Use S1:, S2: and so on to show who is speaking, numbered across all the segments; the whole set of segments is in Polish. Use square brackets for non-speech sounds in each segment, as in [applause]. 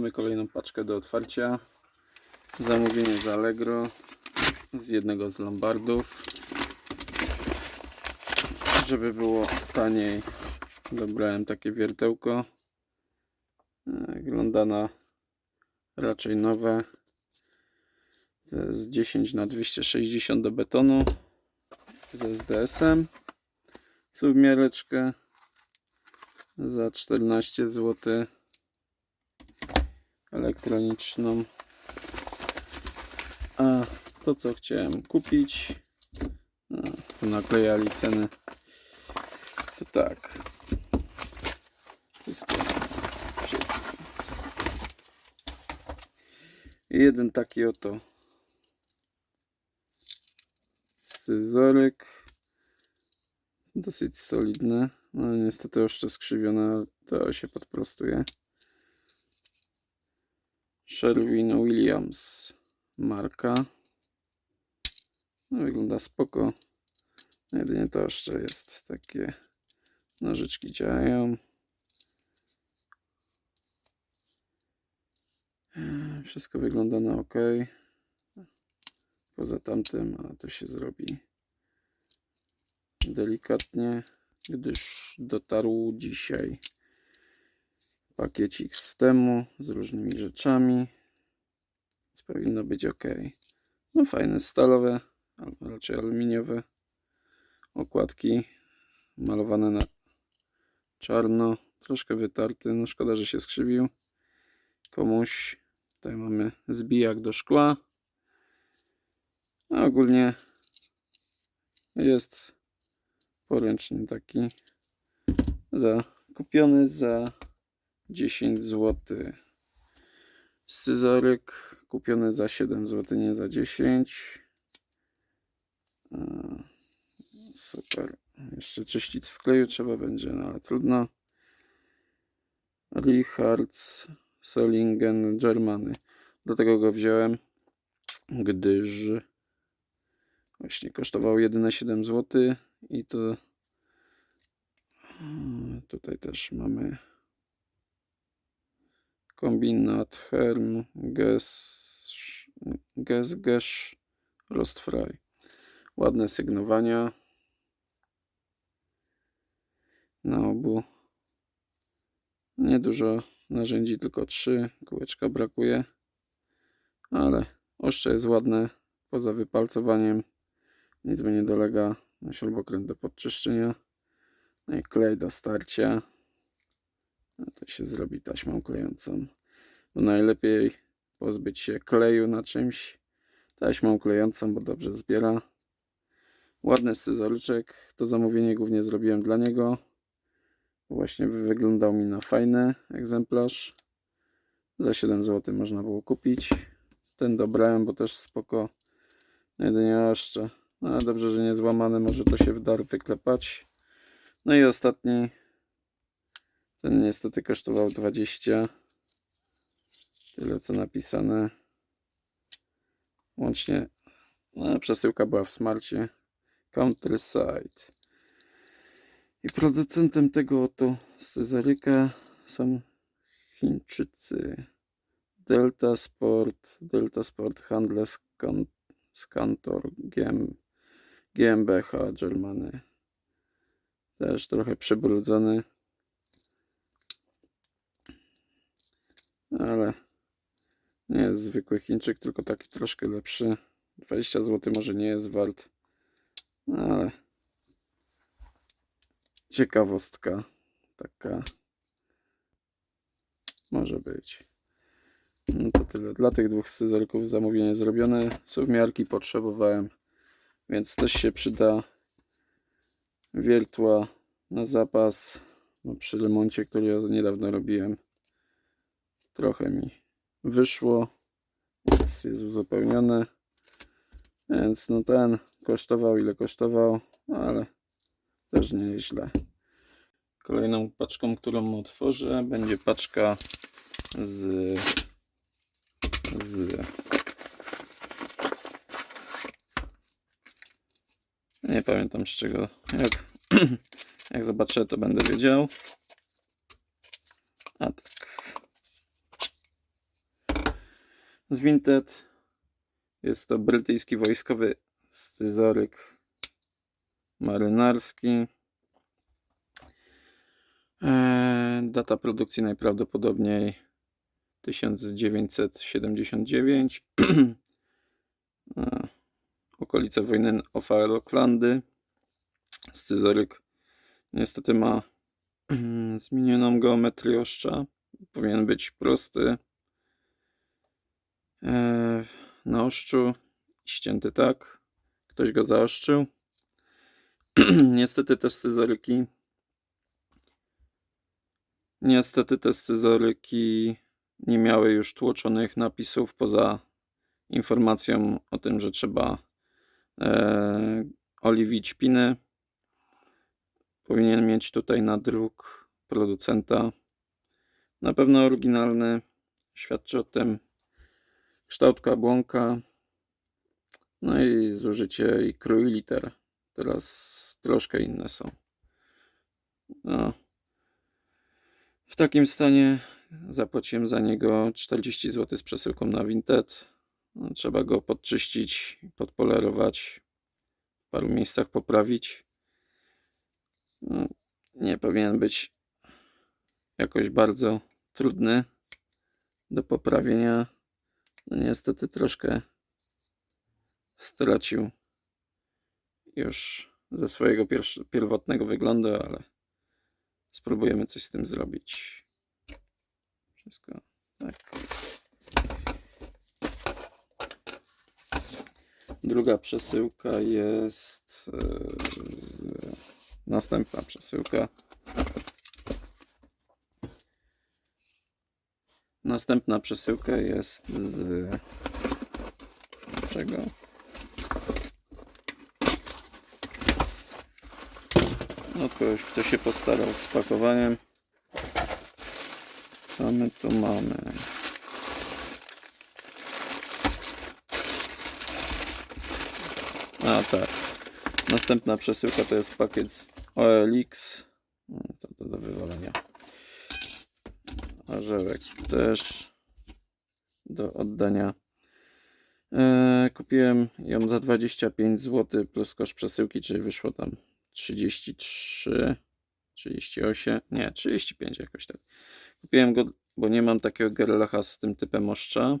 S1: mamy kolejną paczkę do otwarcia. Zamówienie z Allegro z jednego z Lombardów. Żeby było taniej, dobrałem takie wiertełko. E, Wygląda na raczej nowe. Jest 10 na 260 do betonu z SDS-em. Suwmiareczkę za 14 zł elektroniczną. A to co chciałem kupić, tu naklejali ceny. To tak. Wszystko. Wszystko. Jeden taki oto scyzoryk. Dosyć solidny. No niestety jeszcze skrzywione, to się podprostuje. Sherwin Williams marka. No, wygląda spoko. Jedynie to jeszcze jest takie nożyczki działają. Wszystko wygląda na ok. Poza tamtym, a to się zrobi delikatnie, gdyż dotarł dzisiaj pakiecik z temu z różnymi rzeczami. Więc powinno być ok. No fajne stalowe, albo raczej aluminiowe okładki malowane na czarno, troszkę wytarty. No szkoda, że się skrzywił komuś. Tutaj mamy zbijak do szkła. A ogólnie jest poręczny taki za kupiony za 10 zł. Scyzoryk kupiony za 7 zł, nie za 10. A, Super. Jeszcze czyścić z kleju trzeba będzie, no ale trudno. Richards Solingen Germany. Dlatego go wziąłem, gdyż właśnie kosztował jedyne 7 zł i to mm, tutaj też mamy kombinat Herm Ges Gesgesh Rostfry. Ładne sygnowania na obu. Niedużo narzędzi, tylko trzy. Kółeczka brakuje, ale oszcze jest ładne. Poza wypalcowaniem nic mu nie dolega. Śrubokręt do podczyszczenia. No i klej do starcia. To się zrobi taśmą klejącą. Bo najlepiej pozbyć się kleju na czymś taśmą klejącą, bo dobrze zbiera. Ładny scyzoryczek. To zamówienie głównie zrobiłem dla niego. Właśnie wyglądał mi na fajny egzemplarz. Za 7 zł można było kupić. Ten dobrałem, bo też spoko. No Jedynie. No dobrze, że nie złamany, może to się w dar wyklepać. No i ostatni. Ten niestety kosztował 20. Tyle co napisane. Łącznie. No, przesyłka była w smarcie. Countryside. I producentem tego oto scyzoryka są Chińczycy. Delta Sport, Delta Sport Handle Scantor GM, GmbH Germany. Też trochę przebrudzony. Ale nie jest zwykły Chińczyk, tylko taki troszkę lepszy. 20 zł może nie jest wart. No ale ciekawostka taka może być. No to tyle. Dla tych dwóch scyzoryków zamówienie zrobione. Suwmiarki potrzebowałem, więc też się przyda. Wiertła na zapas. No przy remoncie, który ja niedawno robiłem, trochę mi wyszło, więc jest uzupełnione. Więc no ten kosztował ile kosztował, ale też nieźle. Kolejną paczką, którą otworzę, będzie paczka z. z. Nie pamiętam z czego. Jak, [clears throat] jak zobaczę, to będę wiedział. A tak. Z Vinted. Jest to brytyjski wojskowy scyzoryk marynarski. Eee, data produkcji najprawdopodobniej 1979. [clears throat] Eee, okolice wojny o Falklandy. Scyzoryk niestety ma [clears throat] zmienioną geometrię oszcza. Powinien być prosty na oszczu ścięty tak. Ktoś go zaoszczył. [clears throat] Niestety te scyzoryki Niestety te scyzoryki nie miały już tłoczonych napisów poza informacją o tym, że trzeba e, oliwić piny. Powinien mieć tutaj nadruk producenta. Na pewno oryginalny. Świadczy o tym kształt kabłonka. No i zużycie i krój liter. Teraz troszkę inne są. No. W takim stanie zapłaciłem za niego 40 zł z przesyłką na Vinted. No, trzeba go podczyścić, podpolerować, w paru miejscach poprawić. No, nie powinien być jakoś bardzo trudny do poprawienia. No, niestety troszkę stracił już ze swojego pierwotnego wyglądu, ale spróbujemy coś z tym zrobić. Wszystko tak. Druga przesyłka jest e, następna przesyłka. Następna przesyłka jest z z czego? No ktoś, kto się postarał z pakowaniem. Co my tu mamy? A tak. Następna przesyłka to jest pakiet z OLX. No, to, to do wywalenia. Orzełek też do oddania. E, kupiłem ją za 25 zł plus koszt przesyłki, czyli wyszło tam 33, 38, nie, 35 jakoś tak. Kupiłem go, bo nie mam takiego gerlacha z tym typem oszcza.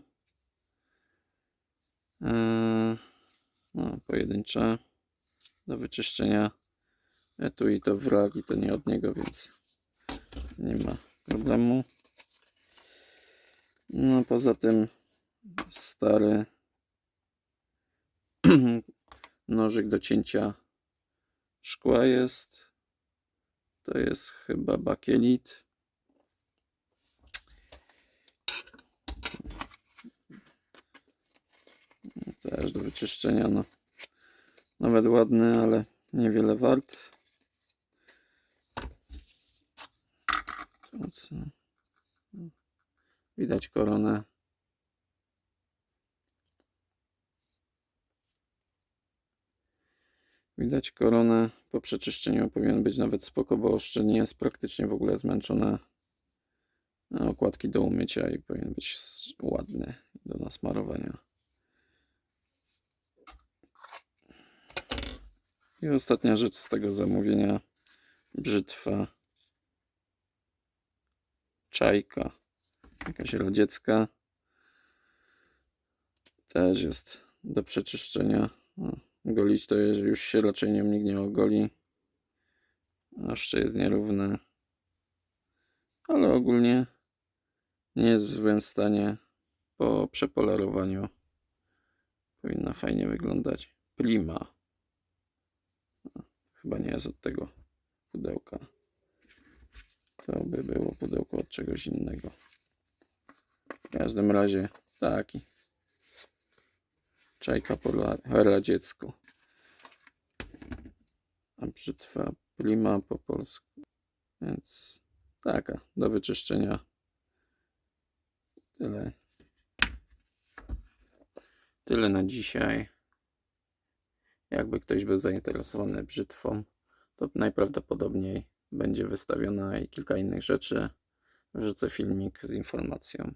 S1: Eee, no, pojedyncze do wyczyszczenia. tu i to wrak i to nie od niego, więc nie ma problemu. No poza tym stary [clears throat] nożyk do cięcia szkła jest. To jest chyba bakielit. Też do wyczyszczenia. No. Nawet ładny, ale niewiele wart. Co? Widać koronę. Widać koronę po przeczyszczeniu powinien być nawet spoko, bo oszcze nie jest praktycznie w ogóle zmęczone. A Okładki do umycia i powinien być ładny do nasmarowania. I ostatnia rzecz z tego zamówienia. Brzytwa. Czajka. Jakaś radziecka. Też jest do przeczyszczenia. Golić to już się raczej nią nikt nie ogoli. Jeszcze jest nierówne. Ale ogólnie nie jest w złym stanie. Po przepolerowaniu powinna fajnie wyglądać. Prima. Chyba nie jest od tego pudełka. To by było pudełko od czegoś innego. W każdym razie taki. Czajka po radziecku. A brzytwa prima po polsku. Więc taka do wyczyszczenia. Tyle. Tyle na dzisiaj. Jakby ktoś był zainteresowany brzytwą, to najprawdopodobniej będzie wystawiona i kilka innych rzeczy. Wrzucę filmik z informacją.